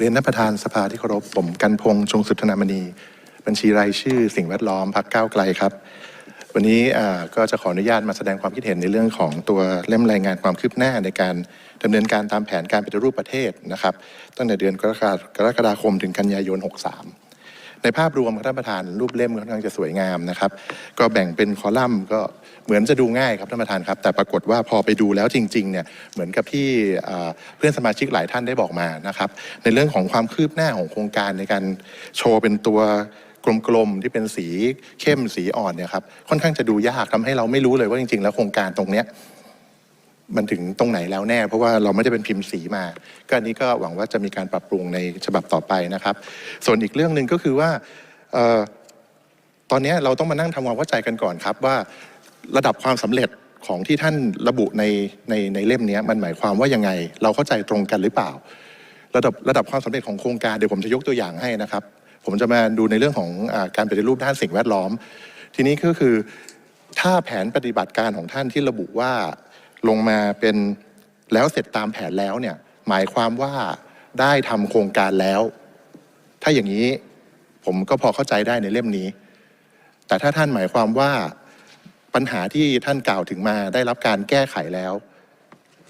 เรียนท่านประธานสภาที่เคารพผมกันพงษ์ชงสุทธนามณี บัญชีรายชื่อสิ่งแวดล้อมพักก้าวไกลครับ วันนี้ก็จะขออนุญาตมาแสดงความคิดเห็นในเรื่องของตัวเล่มรายงานความคืบหน้าในการดำเนินการตามแผนการปฏิรูปประเทศนะครับ ตั้งแต่เดือนกรกฎากรกฎาคมถึงกันยายน 63 ในภาพรวมท่านประธานรูปเล่มค่อนข้างจะสวยงามนะครับ ก็แบ่งเป็นคอลัมน์ก็เหมือนจะดูง่ายครับท่านประธานครับ แต่ปรากฏว่าพอไปดูแล้วจริงๆเนี่ยเหมือนกับที่เพื่อนสมาชิกหลายท่านได้บอกมานะครับในเรื่องของความคืบหน้าของโครงการในการโชว์เป็นตัวกลมๆที่เป็นสีเข้มสีอ่อนเนี่ยครับค่อนข้างจะดูยากทำให้เราไม่รู้เลยว่าจริงๆ แล้วโครงการตรงเนี้ย มันถึงตรงไหนแล้วแน่ เพราะว่าเราไม่ได้เป็นพิมพ์สีมา ก็อันนี้ก็หวังว่าจะมีการปรับปรุงในฉบับต่อไปนะครับ ส่วนอีกเรื่องหนึ่งก็คือว่าออตอนนี้เราต้องมานั่งทำความเข้าใจกันก่อนครับว่าระดับความสำเร็จของที่ท่านระบุในในในเล่มนี้มันหมายความว่ายังไง เราเข้าใจตรงกันหรือเปล่า ระดับระดับความสำเร็จของโครงการเดี๋ยวผมจะยกตัวอย่างให้นะครับ ผมจะมาดูในเรื่องของอการปฏิรูปด้านสิ่งแวดล้อม ทีนี้ก็คือถ้าแผนปฏิบัติการของท่านที่ระบุว่า ลงมาเป็นแล้วเสร็จตามแผนแล้วเนี่ยหมายความว่าได้ทำโครงการแล้ว ถ้าอย่างนี้ผมก็พอเข้าใจได้ในเล่มนี้ แต่ถ้าท่านหมายความว่าปัญหาที่ท่านกล่าวถึงมาได้รับการแก้ไขแล้ว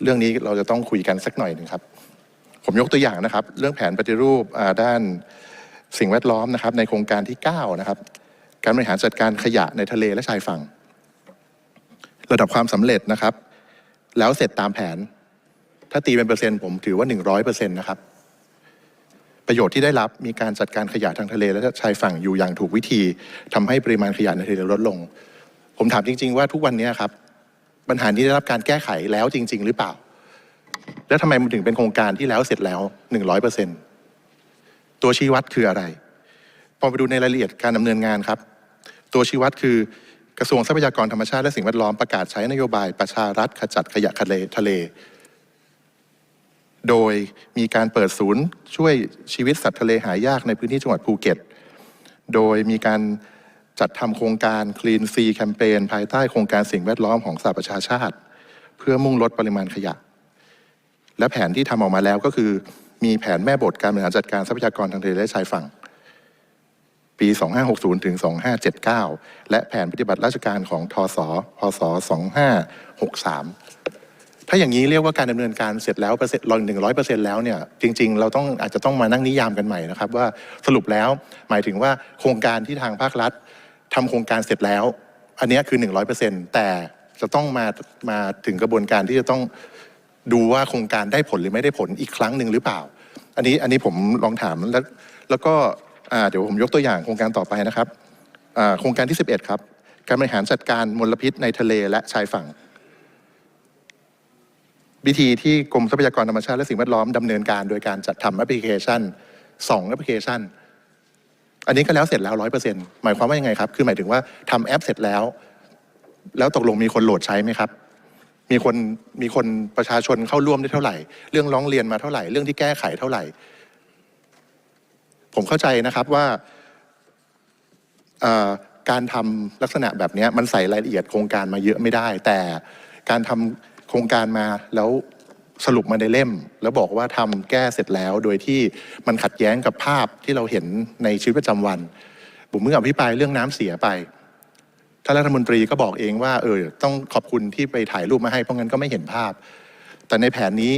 เรื่องนี้เราจะต้องคุยกันสักหน่อยหนึ่งครับ ผมยกตัวอย่างนะครับ เรื่องแผนปฏิรูปด้านสิ่งแวดล้อมนะครับ ในโครงการที่9นะครับการบริหารจัดการขยะในทะเลและชายฝั่ง ระดับความสำเร็จนะครับ แล้วเสร็จตามแผน ถ้าตีเป็นเปอร์เซ็นต์ผมถือว่า 100เปอร์เซ็นต์นะครับ ประโยชน์ที่ได้รับมีการจัดการขยะทางทะเล และชายฝั่งอยู่อย่างถูกวิธีทำให้ปริมาณขยะในทะเลลดลง ผมถามจริง ๆ ว่าทุกวันนี้ครับ ปัญหานี้ได้รับการแก้ไขแล้วจริง ๆ หรือเปล่า แล้วทำไมมันถึงเป็นโครงการที่แล้วเสร็จแล้ว 100เปอร์เซ็นต์ตัวชี้วัดคืออะไรพอไปดูในรายละเอียดการดำเนินงานครับ ตัวชี้วัดคือ กระทรวงทรัพยากรธรรมชาติและสิ่งแวดล้อมประกาศใช้นโยบายประชารัฐขจัดขยะทะเลทะเล โดยมีการเปิดศูนย์ช่วยชีวิตสัตว์ทะเลหายากในพื้นที่จังหวัดภูเก็ต โดยมีการจัดทำโครงการ Clean Sea Campaign ภายใต้โครงการสิ่งแวดล้อมของสหประชาชาติ เพื่อมุ่งลดปริมาณขยะ และแผนที่ทำออกมาแล้วก็คือ มีแผนแม่บทการบริหารจัดการทรัพยากรทางทะเลและชายฝั่ง ปี 2560 ถึง 2579 และแผนปฏิบัติราชการของทศพศ 2563 ถ้าอย่างนี้เรียกว่าการดำเนินการเสร็จแล้วเปอร์เซ็นต์ร้อยหนึ่งร้อยเปอร์เซ็นต์แล้วเนี่ยจริงๆ เราต้องอาจจะต้องมานั่งนิยามกันใหม่นะครับว่าสรุปแล้วหมายถึงว่าโครงการที่ทางภาครัฐทำโครงการเสร็จแล้ว อันนี้คือ 100%แต่จะต้องมามาถึงกระบวนการที่จะต้องดูว่าโครงการได้ผลหรือไม่ได้ผลอีกครั้งหนึ่งหรือเปล่า อันนี้อันนี้ผมลองถามแล้วแล้วก็ เดี๋ยวผมยกตัวอย่างโครงการต่อไปนะครับโครงการที่ 11 ครับ การบริหารจัดการมลพิษในทะเลและชายฝั่ง วิธีที่กรมทรัพยากรธรรมชาติและสิ่งแวดล้อมดำเนินการโดยการจัดทำแอปพลิเคชันสองแอปพลิเคชัน อันนี้ก็แล้วเสร็จแล้วร้อยเปอร์เซ็นต์หมายความว่ายังไงครับ คือหมายถึงว่าทำแอปเสร็จแล้ว แล้วตกลงมีคนโหลดใช้ไหมครับมีคนมีคนประชาชนเข้าร่วมได้เท่าไหร่ เรื่องร้องเรียนมาเท่าไหร่ เรื่องที่แก้ไขเท่าไหร่ ผมเข้าใจนะครับว่าการทำลักษณะแบบนี้มันใส่รายละเอียดโครงการมาเยอะไม่ได้ แต่การทำโครงการมาแล้วสรุปมาในเล่ม แล้วบอกว่าทำแก้เสร็จแล้ว โดยที่มันขัดแย้งกับภาพที่เราเห็นในชีวิตประจำวัน ผมเมื่ออภิปรายเรื่องน้ำเสียไปท่านรัฐมนตรีก็บอกเองว่าเออต้องขอบคุณที่ไปถ่ายรูปมาให้เพราะงั้นก็ไม่เห็นภาพ แต่ในแผนนี้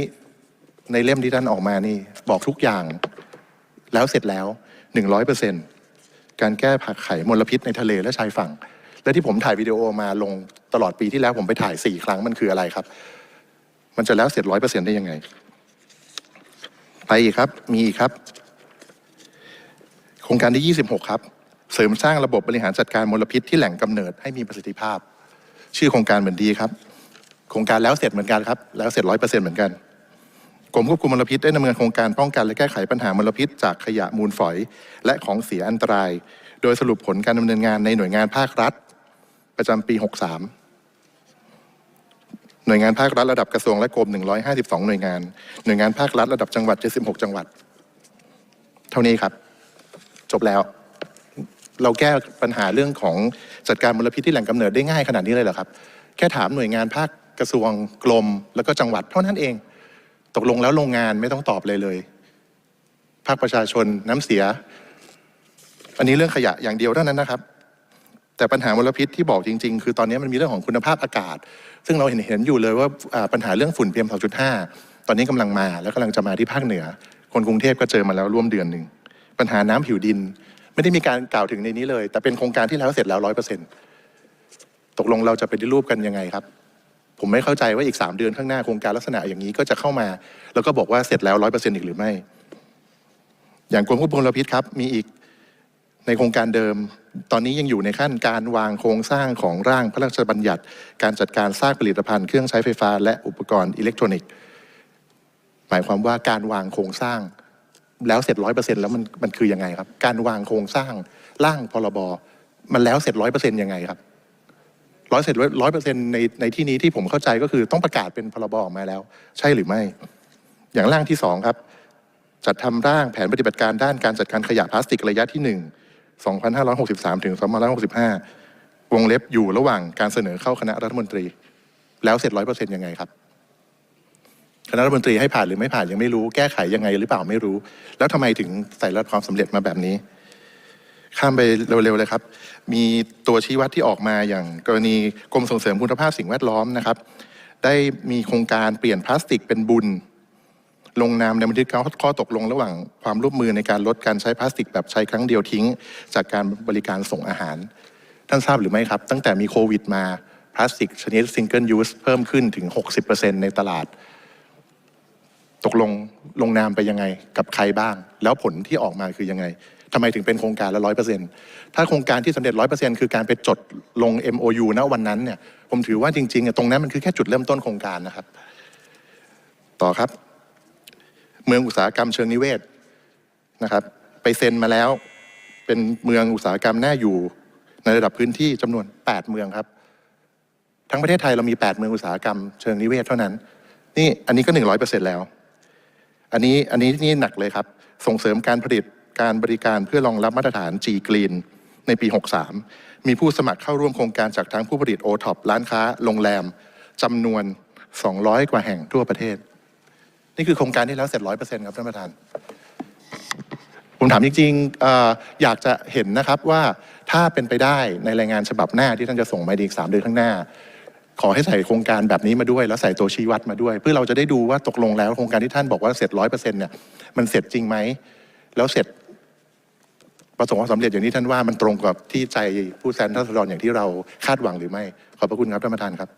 ในเล่มที่ท่านออกมานี่บอกทุกอย่าง แล้วเสร็จแล้วหนึ่งร้อยเปอร์เซ็นการแก้ผักไข่มลพิษในทะเลและชายฝั่ง และที่ผมถ่ายวิดีโอมาลงตลอดปีที่แล้วผมไปถ่ายสี่ครั้งมันคืออะไรครับ มันจะแล้วเสร็จร้อยเปอร์เซ็นได้ยังไง ไปอีกครับมีอีกครับ โครงการที่ 26 ครับ เสริมสร้างระบบบริหารจัดการมลพิษที่แหล่งกำเนิดให้มีประสิทธิภาพ ชื่อโครงการเหมือนดีครับ โครงการแล้วเสร็จเหมือนกันครับ แล้วเสร็จร้อยเปอร์เซ็นต์เหมือนกัน กรมควบคุมมลพิษได้ดำเนินโครงการป้องกันและแก้ไขปัญหามลพิษ จากขยะมูลฝอย และของเสียอันตราย โดยสรุปผลการดำเนินงานในหน่วยงานภาครัฐ ประจำปี 63 หน่วยงานภาครัฐระดับกระทรวงและกรม 152 หน่วยงาน หน่วยงานภาครัฐระดับจังหวัด 76 จังหวัด เท่านี้ครับ จบแล้ว เราแก้ปัญหาเรื่องของจัดการมลพิษที่แหล่งกำเนิดได้ง่ายขนาดนี้เลยเหรอครับ แค่ถามหน่วยงานภาคกระทรวงกรมแล้วก็จังหวัดเท่านั้นเอง ตกลงแล้วโรงงานไม่ต้องตอบเลยเลย ภาคประชาชนน้ำเสีย อันนี้เรื่องขยะอย่างเดียวเท่านั้นนะครับ แต่ปัญหามลพิษที่บอกจริง ๆ คือตอนนี้มันมีเรื่องของคุณภาพอากาศ ซึ่งเราเห็นเห็นอยู่เลยว่าปัญหาเรื่องฝุ่น PM 2.5 ตอนนี้กำลังมาแล้วกำลังจะมาที่ภาคเหนือ คนกรุงเทพก็เจอมาแล้วร่วมเดือนหนึ่งปัญหาน้ำผิวดิน ไม่ได้มีการกล่าวถึงในนี้เลย แต่เป็นโครงการที่แล้วเสร็จแล้วร้อยเปอร์เซ็นต์ตกลงเราจะไปฏิรูปกันยังไงครับ ผมไม่เข้าใจว่าอีกสามเดือนข้างหน้าโครงการลักษณะอย่างนี้ก็จะเข้ามา แล้วก็บอกว่าเสร็จแล้วร้อยเปอร์เซ็นต์อีกหรือไม่ อย่างกรมควบคุมมลพิษครับ มีอีกในโครงการเดิม ตอนนี้ยังอยู่ในขั้นการวางโครงสร้างของร่างพระราชบัญญัติ การจัดการสร้างผลิตภัณฑ์เครื่องใช้ไฟฟ้าและอุปกรณ์อิเล็กทรอนิกส์ หมายความว่าการวางโครงสร้าง แล้วเสร็จร้อยเปอร์เซ็นต์แล้วมันมันคือยังไงครับ การวางโครงสร้างร่างพรบมันแล้วเสร็จร้อยเปอร์เซ็นต์ยังไงครับ ร้อยเสร็จร้อยเปอร์เซ็นต์ในในที่นี้ที่ผมเข้าใจก็คือต้องประกาศเป็นพรบออกมาแล้ว ใช่หรือไม่ อย่างร่างที่สองครับ จัดทำร่างแผนปฏิบัติการด้านการจัดการขยะพลาสติกระยะที่1 2563 ถึง 2565 วงเล็บอยู่ระหว่างการเสนอเข้าคณะรัฐมนตรี แล้วเสร็จร้อยเปอร์เซ็นต์ยังไงครับ คณะรัฐมนตรีให้ผ่านหรือไม่ผ่านยังไม่รู้ แก้ไขยังไงหรือเปล่าไม่รู้ แล้วทำไมถึงใส่รับความสำเร็จมาแบบนี้ ข้ามไปเร็วๆเลยครับ มีตัวชี้วัดที่ออกมาอย่างกรณีกรมส่งเสริมคุณภาพสิ่งแวดล้อมนะครับ ได้มีโครงการเปลี่ยนพลาสติกเป็นบุญ ลงนามในบันทึกข้อตกลงระหว่างความร่วมมือในการลดการใช้พลาสติกแบบใช้ครั้งเดียวทิ้ง จากการบริการส่งอาหาร ท่านทราบหรือไม่ครับ ตั้งแต่มีโควิดมาพลาสติกชนิดซิงเกิลยูสเพิ่มขึ้นถึง 60%ในตลาด ตกลงลงนามไปยังไงกับใครบ้าง แล้วผลที่ออกมาคือยังไง ทำไมถึงเป็นโครงการละร้อยเปอร์เซ็นต์ถ้าโครงการที่สำเร็จร้อยเปอร์เซ็นต์คือการไปจดลง MOU ณวันนั้นเนี่ยผมถือว่าจริงๆตรงนั้นมันคือแค่จุดเริ่มต้นโครงการนะครับ ต่อครับ เมืองอุตสาหกรรมเชิงนิเวศนะครับ ไปเซ็นมาแล้ว เป็นเมืองอุตสาหกรรมน่าอยู่ ในระดับพื้นที่จำนวน 8 เมืองครับ ทั้งประเทศไทยเรามี 8 เมืองอุตสาหกรรมเชิงนิเวศเท่านั้น นี่อันนี้ก็ 100%แล้ว อันนี้อันนี้นี่หนักเลยครับ ส่งเสริมการผลิต การบริการเพื่อรองรับมาตรฐาน G Green ในปี 63 มีผู้สมัครเข้าร่วมโครงการจากทั้งผู้ผลิตโอท็อปร้านค้า โรงแรมจำนวน 200 กว่าแห่งทั่วประเทศ นี่คือโครงการที่แล้วเสร็จ100%ครับท่านประธาน ผมถามจริงๆออยากจะเห็นนะครับว่าถ้าเป็นไปได้ในรายงานฉบับหน้าที่ท่านจะส่งมาอีกสามเดือนข้างหน้า ขอให้ใส่โครงการแบบนี้มาด้วย แล้วใส่ตัวชี้วัดมาด้วย เพื่อเราจะได้ดูว่าตกลงแล้วโครงการที่ท่านบอกว่าเสร็จร้อยเปอร์เซ็นต์เนี่ยมันเสร็จจริงไหมแล้วเสร็จ ประสงความสำเร็จอย่างนี้ท่านว่ามันตรงกับที่ใจผู้แทนทัศดรอย่างที่เราคาดหวังหรือไม่ ขอบพระคุณครับท่านประธานครับ